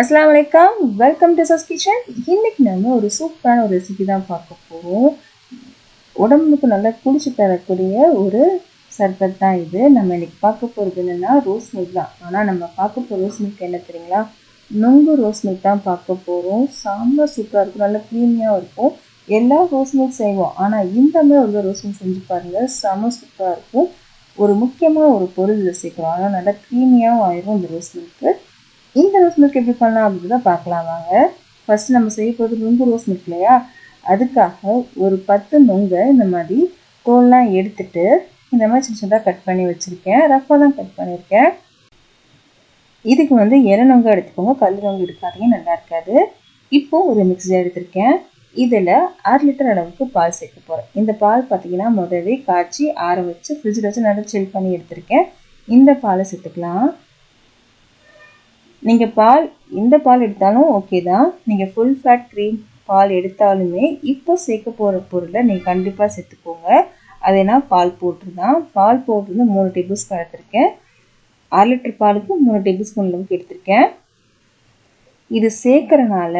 அஸ்லாம் வலைக்கம் welcome to சஸ் kitchen இன்னைக்கு நம்ம ஒரு சூப்பரான ஒரு ரெசிபி தான் பார்க்க போகிறோம் உடம்புக்கு நல்லா குளிச்சு தரக்கூடிய ஒரு சர்பத் தான் இது. நம்ம இன்னைக்கு பார்க்க போகிறது என்னென்னா ரோஸ் மில்க் தான். ஆனால் நம்ம பார்க்க போகிற ரோஸ் மில்க் என்ன தெரியுங்களா? நுங்கு ரோஸ் மில்க் தான் பார்க்க போகிறோம் சாம்பார் சூப்பராக இருக்கும். நல்லா க்ரீமியாக இருக்கும். எல்லா ரோஸ் மில்க் செய்வோம். ஆனால் இந்த மாதிரி ஒரு ரோஸ் மில்க் செஞ்சு பாருங்கள் செம சூப்பராக இருக்கும். ஒரு முக்கியமான ஒரு பொருள் இதில் சேர்க்குறோம். ஆனால் நல்லா க்ரீமியாகவும் ஆயிரும் இந்த ரோஸ் மில்க்கு இந்த ரோஸ் மில்க் எப்படி பண்ணலாம் அப்படின்றத பார்க்கலாம் வாங்க. ஃபஸ்ட்டு நம்ம செய்ய போகிறது நுங்கு ரோஸ் மில்க் இல்லையா? அதுக்காக ஒரு பத்து நுங்கை இந்த மாதிரி தோல்லாம் எடுத்துட்டு இந்த மாதிரி சின்ன சின்னதாக கட் பண்ணி வச்சுருக்கேன். ரஃபாக தான் கட் பண்ணியிருக்கேன் இதுக்கு வந்து இலை நொங்கு எடுத்துக்கோங்க. கல் நொங்கு எடுக்காதீங்க நல்லா இருக்காது. இப்போது ஒரு மிக்ஸி எடுத்திருக்கேன். இதில் அரை லிட்டர் அளவுக்கு பால் சேர்க்க போகிறேன் இந்த பால் பார்த்தீங்கன்னா முதவே காய்ச்சி ஆற வச்சு ஃப்ரிட்ஜில் வச்சு நல்லா சில் பண்ணி எடுத்திருக்கேன். இந்த பாலை சேர்த்துக்கலாம். நீங்கள் பால் இந்த பால் எடுத்தாலும் ஓகே தான். நீங்கள் ஃபுல் ஃபேட் க்ரீம் பால் எடுத்தாலுமே இப்போ சேர்க்க போகிற பொருளை நீங்கள் கண்டிப்பாக சேர்த்துக்கோங்க. அது என்ன? பால் போட்டு தான். பால் போட்டு வந்து மூணு டேபிள் ஸ்பூன் எடுத்திருக்கேன். அரை லிட்டர் பாலுக்கு மூணு டேபிள் ஸ்பூன் அளவுக்கு எடுத்திருக்கேன். இது சேர்க்குறனால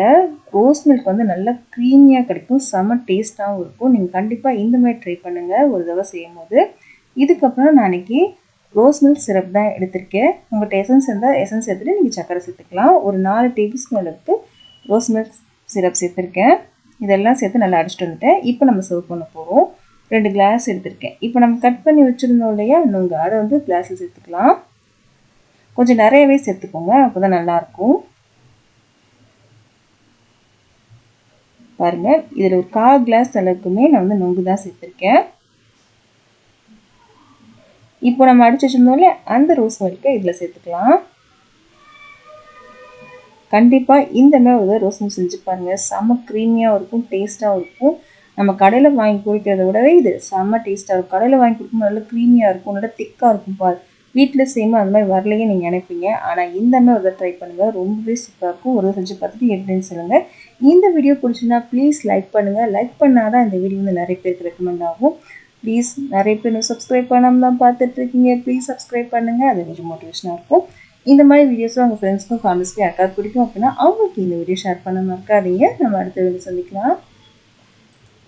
ரோஸ் மில்க் வந்து நல்லா க்ரீமியாக கிடைக்கும் செம்ம டேஸ்ட்டாகவும் இருக்கும். நீங்கள் கண்டிப்பாக இந்த மாதிரி ட்ரை பண்ணுங்கள் ஒரு தடவை செய்யும் போது இதுக்கப்புறம் நான் அன்றைக்கி ரோஸ் மில்க் சிரப் தான் எடுத்திருக்கேன். உங்கள்கிட்ட எசன்ஸ் இருந்தால் எசன்ஸ் எடுத்துகிட்டு நீங்கள் சக்கரை சேர்த்துக்கலாம். ஒரு நாலு டேபிள் ஸ்பூன் அளவுக்கு ரோஸ் மில்க் சிரப் சேர்த்துருக்கேன். இதெல்லாம் சேர்த்து நல்லா அடிச்சுட்டு வந்துட்டேன். இப்போ நம்ம சர்வ் பண்ண போகிறோம் ரெண்டு கிளாஸ் எடுத்திருக்கேன். இப்போ நம்ம கட் பண்ணி வச்சுருந்தோம் இல்லையா? நுங்கு அதை வந்து கிளாஸில் சேர்த்துக்கலாம். கொஞ்சம் நிறையவே சேர்த்துக்கோங்க. அப்போ தான் நல்லாயிருக்கும் பாருங்கள் இதில் ஒரு கால் கிளாஸ் அளவுக்குமே நான் வந்து நொங்கு தான் சேர்த்துருக்கேன். இப்போ நம்ம அடிச்சு வச்சிருந்தோம்ல அந்த ரோஸ் மில்கை இதில் சேர்த்துக்கலாம். கண்டிப்பாக இந்த மாதிரி ஒரு ரோஸ் மில்க் செஞ்சு பாருங்கள் செம்ம க்ரீமியாகவும் இருக்கும் டேஸ்ட்டாகவும் இருக்கும். நம்ம கடையில் வாங்கி குடிக்கிறத விடவே இது செம்ம டேஸ்ட்டாக இருக்கும். கடையில் வாங்கி குடிக்கும் நல்லா க்ரீமியாக இருக்கும் நல்லா திக்காக இருக்கும் பால் வீட்டில் செய்யும்போது அந்த மாதிரி வரலையே நீங்கள் நினைப்பீங்க. ஆனால் இந்த மாதிரி ஒரு ட்ரை பண்ணுங்கள் ரொம்பவே சூப்பராக இருக்கும். ஒரு செஞ்சு பார்த்துட்டு எப்படின்னு சொல்லுங்கள் இந்த வீடியோ பிடிச்சிருந்தா ப்ளீஸ் லைக் பண்ணுங்கள் லைக் பண்ணால் தான் இந்த வீடியோ வந்து நிறைய பேருக்கு ரெக்கமெண்ட் ஆகும். ப்ளீஸ் நிறைய பேர் சப்ஸ்கிரைப் பண்ணாமல் தான் பார்த்துட்ருக்கீங்க. ப்ளீஸ் சப்ஸ்கிரைப் பண்ணுங்கள் அது கொஞ்சம் மோட்டிவேஷனாக இருக்கும். இந்த மாதிரி வீடியோஸ்லாம் உங்கள் ஃப்ரெண்ட்ஸ்க்கும் ஃபேமிலிஸ்க்கும் யாருக்காவது பிடிக்கும் அப்படின்னா அவங்களுக்கு இந்த வீடியோ ஷேர் பண்ண மறக்காதீங்க நம்ம அடுத்த வீடியோ சந்திக்கலாம்.